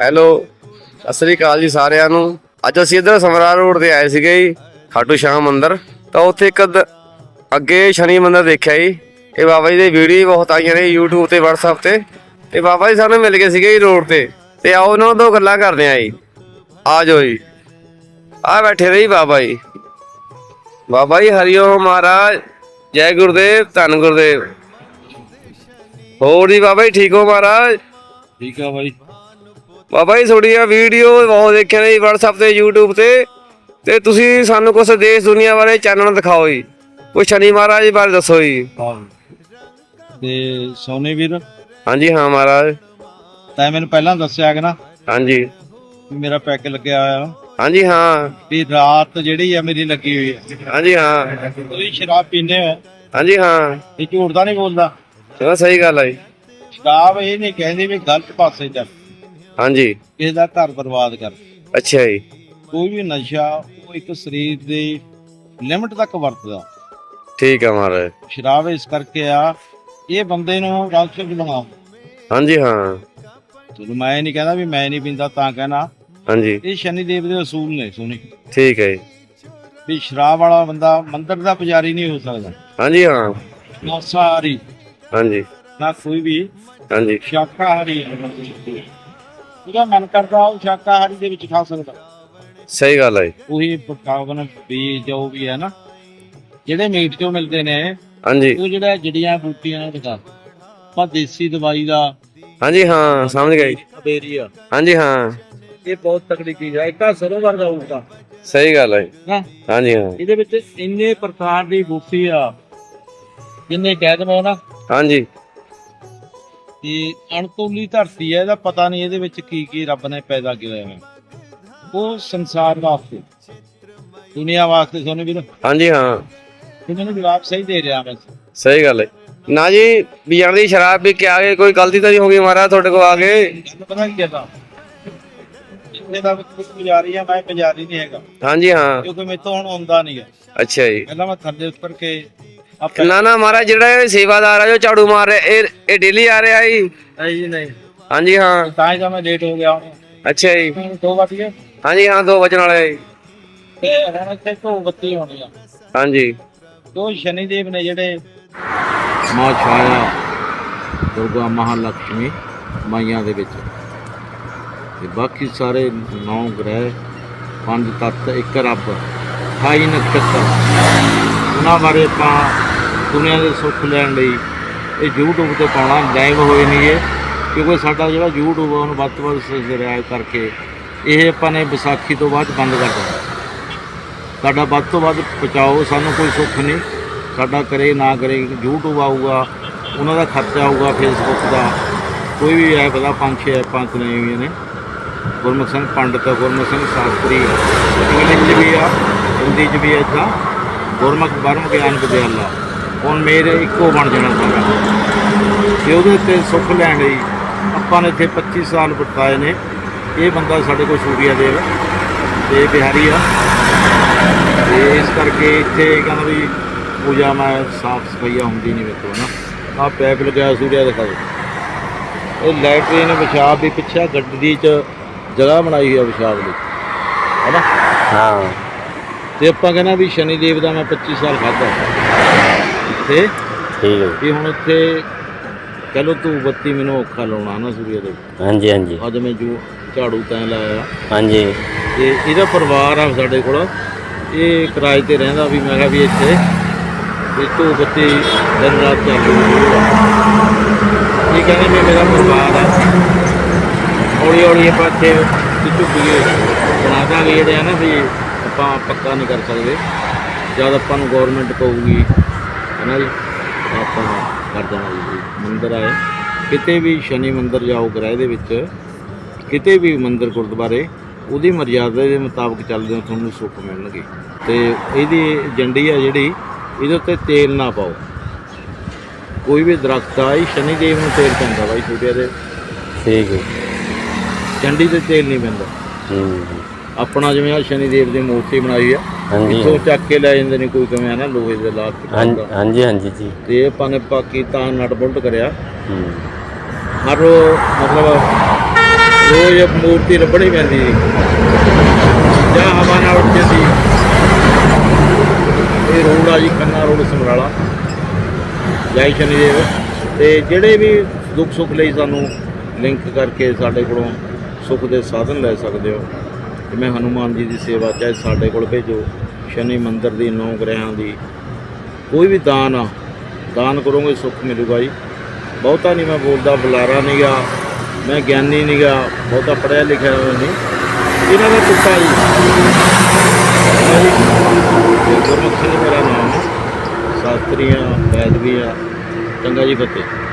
Hello, Sat Sri ਅਕਾਲ ਜੀ ਸਾਰਿਆਂ ਨੂੰ। ਅੱਜ ਅਸੀਂ ਇੱਧਰ ਸਮਰਾ ਰੋਡ ਤੇ ਆਏ ਸੀਗੇ ਜੀ, ਖਾਟੂ ਸ਼ਾਮ ਮੰਦਿਰ। ਤਾਂ ਉੱਥੇ ਇੱਕ ਅੱਗੇ ਸ਼ਨੀ ਮੰਦਿਰ ਦੇਖਿਆ ਜੀ। ਇਹ ਬਾਬਾ ਜੀ ਦੇ ਵੀਡੀਓ ਬਹੁਤ ਆਈਆਂ ਨੇ YouTube ਤੇ, WhatsApp ਤੇ। ਤੇ ਬਾਬਾ ਜੀ ਸਾਨੂੰ ਮਿਲ ਗਏ ਸੀਗੇ ਜੀ ਰੋਡ ਤੇ। ਤੇ ਆਓ ਉਹਨਾਂ ਨਾਲ ਦੋ ਗੱਲਾਂ ਕਰਦੇ ਆਂ ਜੀ। ਆ ਜਾਓ ਜੀ। ਆ ਬੈਠੇ ਨੇ ਬਾਬਾ ਜੀ। ਬਾਬਾ ਜੀ ਹਰੀਓਮ ਮਹਾਰਾਜ। ਜੈ ਗੁਰਦੇਵ, ਧੰਨ ਗੁਰਦੇਵ। ਹੋਰ ਜੀ ਬਾਬਾ ਜੀ, ਠੀਕ ਹੋ ਮਹਾਰਾਜ? ਠੀਕ ਆ ਬਾਈ। ਬਾਬਾ ਜੀ ਤੁਹਾਡੀਆਂ ਵੀਡੀਓ ਬਹੁਤ ਦੇਖਿਆ ਨੇ ਜੀ WhatsApp ਤੇ YouTube ਤੇ। ਤੇ ਤੁਸੀਂ ਸਾਨੂੰ ਕੁਝ ਦੇਸ਼ ਦੁਨੀਆ ਬਾਰੇ ਚਾਨਣ ਦਿਖਾਓ ਜੀ। ਕੋਈ ਸ਼ਨੀ ਮਹਾਰਾਜ ਬਾਰੇ ਦੱਸੋ ਜੀ। ਤੇ ਸੋਨੇ ਵੀਰ ਹਾਂਜੀ ਹਾਂ ਮਹਾਰਾਜ। ਤੈਂ ਮੈਨੂੰ ਪਹਿਲਾਂ ਦੱਸਿਆ ਕਿ ਨਾ ਹਾਂਜੀ। ਮੇਰਾ ਪੈਕ ਲੱਗਿਆ ਹੋਇਆ। ਹਾਂਜੀ ਹਾਂ। ਵੀ ਰਾਤ ਜਿਹੜੀ ਆ ਮੇਰੀ ਲੱਗੀ ਹੋਈ ਹੈ ਹਾਂਜੀ ਹਾਂ। ਤੁਸੀਂ ਸ਼ਰਾਬ ਪੀਂਦੇ ਹੋ? ਹਾਂਜੀ ਹਾਂ। ਇਹ ਝੂਠ ਤਾਂ ਨਹੀਂ ਬੋਲਦਾ। ਚਲੋ ਸਹੀ ਗੱਲ ਹੈ ਜੀ। ਸ਼ਰਾਬ ਇਹ ਨਹੀਂ ਕਹਿੰਦੀ ਵੀ ਗਲਤ ਪਾਸੇ ਚੱਲ। ਹਾਂਜੀ। ਕਿਸੇ ਦਾ ਘਰ ਬਰਬਾਦ ਕਰ। ਅੱਛਾ ਜੀ। ਕੋਈ ਵੀ ਨਸ਼ਾ ਉਹ ਇੱਕ ਸਰੀਰ ਦੇ ਲਿਮਟ ਤੱਕ ਵਰਤਦਾ। ਠੀਕ ਹੈ ਮਹਾਰਾਜ। ਸ਼ਰਾਬ ਇਸ ਕਰਕੇ ਆ ਇਹ ਬੰਦੇ ਨੂੰ ਰਾਕਸ਼ਸ ਬਣਾਉਂਦਾ ਹਾਂਜੀ ਹਾਂ। ਚਲੋ ਮੈਂ ਇਹ ਨਹੀਂ ਕਹਿੰਦਾ ਵੀ ਮੈਂ ਨਹੀਂ ਪੀਂਦਾ ਤਾਂ ਕਹਿਣਾ। ਹਾਂਜੀ। ਇਹ ਸ਼ਨੀ ਦੇਵ ਦੇ ਅਸੂਲ ਨੇ ਸੁਣੀ। ਠੀਕ ਹੈ ਜੀ। ਵੀ ਸ਼ਰਾਬ ਵਾਲਾ ਬੰਦਾ ਮੰਦਰ ਦਾ ਪੁਜਾਰੀ ਨਹੀਂ ਹੋ ਸਕਦਾ। ਹਾਂਜੀ ਹਾਂ। ਮਾਸਾਹਾਰੀ ਹਾਂਜੀ। ਨਾ ਕੋਈ ਵੀ। ਹਾਂਜੀ। ਸ਼ਾਕਾਹਾਰੀ। ਜਿਹੜਾ ਮਨ ਕਰਦਾ ਉਹ ਸ਼ਾਕਾਹਾਰੀ ਦੇ ਵਿੱਚ ਖਾ ਸਕਦਾ। ਸਹੀ ਗੱਲ ਹੈ ਉਹੀ ਪਕਾਵਨ ਬੀਜ ਜੋ ਵੀ ਹੈ ਨਾ ਜਿਹੜੇ ਮੀਟ ਚੋਂ ਮਿਲਦੇ ਨੇ ਹਾਂਜੀ। ਉਹ ਜਿਹੜਾ ਜੜੀਆਂ ਬੂਟੀਆਂ ਦਾ ਆਪਾਂ ਦੇਸੀ ਦਵਾਈ ਦਾ ਹਾਂਜੀ ਹਾਂ ਸਮਝ ਗਏ। ਅਬੇਰੀਆ ਹਾਂਜੀ ਹਾਂ। ਇਹ ਬਹੁਤ ਤਕੜੀ ਚੀਜ਼ ਹੈ ਇੱਕ ਸਰੋਂ ਵਰਗਾ ਹੁੰਦਾ ਸਹੀ ਗੱਲ ਹੈ? ਹਾਂਜੀ ਹਾਂ। ਇਹਦੇ ਵਿੱਚ ਇੰਨੇ ਪ੍ਰਕਾਰ ਦੀ ਬੂਟੀ ਆ ਜਿੰਨੇ ਕਹਿ ਨਾ। ਹਾਂਜੀ। ਕਿ ਅਣਤੋਲੀ ਧਰਤੀ ਹੈ ਇਹਦਾ ਪਤਾ ਨਹੀਂ ਇਹਦੇ ਵਿੱਚ ਕੀ ਕੀ ਰੱਬ ਨੇ ਪੈਦਾ ਕੀਤਾ ਹੈ ਉਹ ਸੰਸਾਰ ਵਾਸਤੇ ਦੁਨੀਆ ਵਾਸਤੇ ਸੋਨੇ ਵੀਰ। ਹਾਂਜੀ ਹਾਂ। ਇਹਨਾਂ ਨੂੰ ਜਵਾਬ ਸਹੀ ਦੇ ਰਿਹਾ ਮੈਂ। ਸਹੀ ਗੱਲ ਹੈ। ਨਾ ਜੀ ਬੀਜਾਂ ਦੀ ਸ਼ਰਾਬ ਵੀ ਕਿਹਾ ਗਏ ਕੋਈ ਗਲਤੀ ਤਾਂ ਨਹੀਂ ਹੋ ਗਈ ਮਹਾਰਾਜ ਤੁਹਾਡੇ ਕੋਲ ਆ ਕੇ? ਤੁਹਾਨੂੰ ਪਤਾ ਕੀ ਕਹਦਾ ਇਹਦੇ ਦਾ ਕੁਝ ਪੁਜਾਰੀ ਆ ਮੈਂ ਪੁਜਾਰੀ ਨਹੀਂ ਹੈਗਾ। ਹਾਂਜੀ ਹਾਂ। ਕਿਉਂਕਿ ਮੇਰੇ ਤੋਂ ਹੁਣ ਆਉਂਦਾ ਨਹੀਂ ਹੈ। ਅੱਛਾ ਜੀ। ਪਹਿਲਾਂ ਮੈਂ ਥੱਲੇ ਉੱਤਰ ਕੇ ਨਾ ਨਾ ਮਹਾਰਾਜ ਜਿਹੜਾ ਇਹ ਸੇਵਾਦਾਰ ਆ ਜੋ ਝਾੜੂ ਮਾਰ ਰਿਹਾ ਇਹ ਇਹ ਡੇਲੀ ਆ ਰਿਹਾ ਜੀ। ਨਹੀਂ ਜੀ ਨਹੀਂ। ਹਾਂਜੀ ਹਾਂ। ਤਾਂ ਹੀ ਤਾਂ ਮੈਂ ਲੇਟ ਹੋ ਗਿਆ ਹੁਣ। ਅੱਛਾ ਜੀ। ਦੋ ਵੱਜ ਗਏ। ਹਾਂਜੀ ਹਾਂ 2 ਵਜਣ ਵਾਲੇ ਆ ਜੀ। ਤੇ ਹੁਣ ਇੱਥੇ ਧੋ ਬੱਤੀ ਹੋਣੀ ਆ। ਹਾਂਜੀ। ਦੋ ਸ਼ਨੀ ਦੇਵ ਨੇ ਜਿਹੜੇ ਮਾਂ ਛਾਇਆ ਦੁਰਗਾ ਮਹਾਲక్ష్ਮੀ ਮਾਈਆਂ ਦੇ ਵਿੱਚ। ਤੇ ਬਾਕੀ ਸਾਰੇ ਨੌ ਗ੍ਰਹਿ ਪੰਜ ਤੱਤ ਇੱਕ ਰੱਬ 28 ਨਕਸ਼ਤਰ ਉਹਨਾਂ ਬਾਰੇ ਆਪਾਂ ਦੁਨੀਆ ਦੇ ਸੁੱਖ ਲੈਣ ਲਈ ਇਹ YouTube ਤੇ ਪਾਉਣਾ ਲਾਈਵ ਹੋਏ ਨਹੀਂ ਇਹ, ਕਿਉਂਕਿ ਸਾਡਾ ਜਿਹੜਾ YouTube ਆ, ਉਹਨੂੰ ਵੱਧ ਤੋਂ ਵੱਧ ਸਬਸਕ੍ਰਾਈਬ ਕਰਕੇ ਇਹ ਆਪਾਂ ਨੇ ਵਿਸਾਖੀ ਤੋਂ ਬਾਅਦ ਬੰਦ ਕਰ ਦੇਣਾ ਸਾਡਾ ਵੱਧ ਤੋਂ ਵੱਧ ਪਹੁੰਚਾਓ ਸਾਨੂੰ ਕੋਈ ਸੁੱਖ ਨਹੀਂ। ਸਾਡਾ ਕਰੇ ਨਾ ਕਰੇ, YouTube ਆਊਗਾ, ਉਹਨਾਂ ਦਾ ਖਰਚਾ ਆਊਗਾ ਫੇਸਬੁੱਕ ਦਾ। ਕੋਈ ਵੀ ਐਪ ਦਾ ਪੰਜ ਛੇ ਐਪਾਂ ਚਲਾਈਆਂ ਹੋਈਆਂ ਨੇ। ਗੁਰਮੁਖ ਸਿੰਘ ਪੰਡਤ, ਗੁਰਮੁਖ ਸਿੰਘ ਸ਼ਾਸਤਰੀ ਇੰਗਲਿਸ਼ 'ਚ ਵੀ ਆ, ਹਿੰਦੀ 'ਚ ਵੀ ਇੱਦਾਂ। ਗੁਰਮੁਖ ਬਰਮ ਗਿਆਨ ਵਿਦਿਆਲਾ। ਹੁਣ ਮੇਰੇ ਇੱਕੋ ਬਣ ਜਾਣਾ ਸਾਰਾ ਤੇ ਉਹਦੇ ਉੱਤੇ ਸੁੱਖ ਲੈਣ ਲਈ ਆਪਾਂ ਨੇ ਇੱਥੇ 25 ਸਾਲ ਬਿਤਾਏ ਨੇ ਇਹ ਬੰਦਾ ਸਾਡੇ ਕੋਲ ਸੂਰੀਆ ਦੇਵ ਤੇ ਬਿਹਾਰੀ ਆ। ਤੇ ਇਸ ਕਰਕੇ ਇੱਥੇ ਕਹਿੰਦਾ ਵੀ ਪੂਜਾ ਮੈਂ ਸਾਫ਼ ਸਫਾਈਆ ਹੁੰਦੀ ਨਹੀਂ ਤੋਂ ਨਾ। ਆ ਪੈਪ ਲਗਾਇਆ ਸੂਰਿਆ ਦਿਖਾ ਦਿਓ ਇਹ ਲੈਟਰੀਨ ਪਿਸ਼ਾਬ ਵੀ ਪਿੱਛੇ ਗੱਡੀ 'ਚ ਜਗ੍ਹਾ ਬਣਾਈ ਹੋਈ ਆ ਪਿਸ਼ਾਬ ਲਈ ਹੈਨਾ ਹਾਂ। ਤੇ ਆਪਾਂ ਕਹਿੰਦਾ ਵੀ ਸ਼ਨੀ ਦੇਵ ਦਾ ਮੈਂ 25 ਸਾਲ ਖਾਧਾ। ਇੱਥੇ? ਠੀਕ ਹੈ। ਵੀ ਹੁਣ ਇੱਥੇ ਚਲੋ ਤੂੰ ਬੱਤੀ ਮੈਨੂੰ ਔਖਾ ਲਾਉਣਾ ਨਾ ਸੂਰਿਆ ਦੇ। ਹਾਂਜੀ ਹਾਂਜੀ। ਅੱਜ ਮੈਂ ਜੋ ਝਾੜੂ ਤੈਂ ਲਾਇਆ। ਹਾਂਜੀ। ਤੇ ਇਹਦਾ ਪਰਿਵਾਰ ਆ ਸਾਡੇ ਕੋਲ। ਇਹ ਕਿਰਾਏ ਤੇ ਰਹਿੰਦਾ ਵੀ ਮੈਂ ਕਿਹਾ ਵੀ ਇੱਥੇ ਵੀ ਤੂੰ ਬੱਤੀ ਦਿਨ ਰਾਤ ਚਾਲੂ ਇਹ ਕਹਿੰਦੇ ਵੀ ਮੇਰਾ ਪਰਿਵਾਰ ਆ। ਹੌਲੀ ਹੌਲੀ ਆਪਾਂ ਇੱਥੇ ਝੁੱਗੀਏ ਬਣਾ ਦਾਂਗੇ ਜਿਹੜੇ ਆ ਨਾ ਵੀ ਆਪਾਂ ਪੱਕਾ ਨਹੀਂ ਕਰ ਸਕਦੇ। ਜਦ ਆਪਾਂ ਨੂੰ ਗਵਰਨਮੈਂਟ ਕਹੂਗੀ। ਹੈ ਨਾ ਜੀ ਆਪਾਂ ਕਰ ਦੇਣਾ ਜੀ ਮੰਦਿਰ ਆਏ। ਕਿਤੇ ਵੀ ਸ਼ਨੀ ਮੰਦਿਰ ਜਾਓ ਗ੍ਰਹਿ ਦੇ ਵਿੱਚ ਕਿਤੇ ਵੀ ਮੰਦਿਰ ਗੁਰਦੁਆਰੇ ਉਹਦੀ ਮਰਜ਼ਾਦਾ ਦੇ ਮੁਤਾਬਕ ਚੱਲਦੇ ਹੋ ਤੁਹਾਨੂੰ ਸੁੱਖ ਮਿਲਣਗੇ। ਤੇ ਇਹਦੀ ਜੰਡੀ ਆ ਜਿਹੜੀ ਇਹਦੇ ਉੱਤੇ ਤੇਲ ਨਾ ਪਾਓ। ਕੋਈ ਵੀ ਦਰਖਤ ਆ ਇਹ ਸ਼ਨੀ ਦੇਵ ਨੂੰ ਤੇਲ ਪੈਂਦਾ ਬਾਈ ਛੋਟਿਆਂ ਦੇ। ਠੀਕ ਹੈ। ਜੰਡੀ ਤੇ ਤੇਲ ਨਹੀਂ ਪੈਂਦਾ। ਹੂੰ। ਆਪਣਾ ਜਿਵੇਂ ਆ ਸ਼ਨੀ ਦੇਵ ਦੀ ਮੂਰਤੀ ਬਣਾਈ ਆ ਹਾਂਜੀ। ਇੱਥੋਂ ਚੱਕ ਕੇ ਲੈ ਜਾਂਦੇ ਨੇ ਕੋਈ ਕਿਵੇਂ ਆ ਨਾ ਲੋਹੇ ਦੇ ਲਾਤ ਹਾਂਜੀ ਹਾਂਜੀ ਹਾਂਜੀ ਜੀ। ਤੇ ਇਹ ਆਪਾਂ ਨੇ ਪਾਕੀ ਤਾਂ ਨਟ ਬੁਲਟ ਕਰਿਆ। ਹੂੰ। ਹਰ ਮਤਲਬ ਰੋਜ਼ ਮੂਰਤੀ ਲੱਭਣੀ ਪੈਂਦੀ ਸੀ ਜਾਂ ਹਵਾ ਨਾਲ ਉੱਡ ਜਾਂਦੀ ਇਹ ਰੋਡ ਆ ਜੀ ਖੰਨਾ ਰੋਡ ਸਮਰਾਲਾ। ਜੈ ਸ਼ਨੀਦੇਵ। ਤੇ ਜਿਹੜੇ ਵੀ ਦੁੱਖ ਸੁੱਖ ਲਈ ਸਾਨੂੰ ਲਿੰਕ ਕਰਕੇ ਸਾਡੇ ਕੋਲੋਂ ਸੁੱਖ ਦੇ ਸਾਧਨ ਲੈ ਸਕਦੇ ਹੋ। ਜਿਵੇਂ ਹਨੂਮਾਨ ਜੀ ਦੀ ਸੇਵਾ ਚਾਹੇ ਸਾਡੇ ਕੋਲ ਭੇਜੋ, ਸ਼ਨੀ ਮੰਦਰ ਦੀ, ਨੌ ਗ੍ਰਹਿਾਂ ਦੀ। ਕੋਈ ਵੀ ਦਾਨ ਆ, ਦਾਨ ਕਰੋਗੇ, ਸੁੱਖ ਮਿਲੂਗਾ ਜੀ। ਬਹੁਤਾ ਨਹੀਂ ਮੈਂ ਬੋਲਦਾ, ਬੁਲਾਰਾ ਨਹੀਂ ਗਾ, ਮੈਂ ਗਿਆਨੀ ਨਹੀਂ ਗਾ, ਬਹੁਤਾ ਪੜਿਆ ਲਿਖਿਆ ਹੋਇਆ ਨਹੀਂ। ਇਹਨਾਂ ਦਾ ਪੁੱਤਾ ਜੀ। ਹਾਂ ਗੁਰਮੁਖ ਸਿੰਘ ਮੇਰਾ ਨਾਮ ਹੈ। ਸ਼ਾਸਤਰੀ ਆ ਵੈਦ ਵੀ ਚੰਗਾ ਜੀ ਫਤਿਹ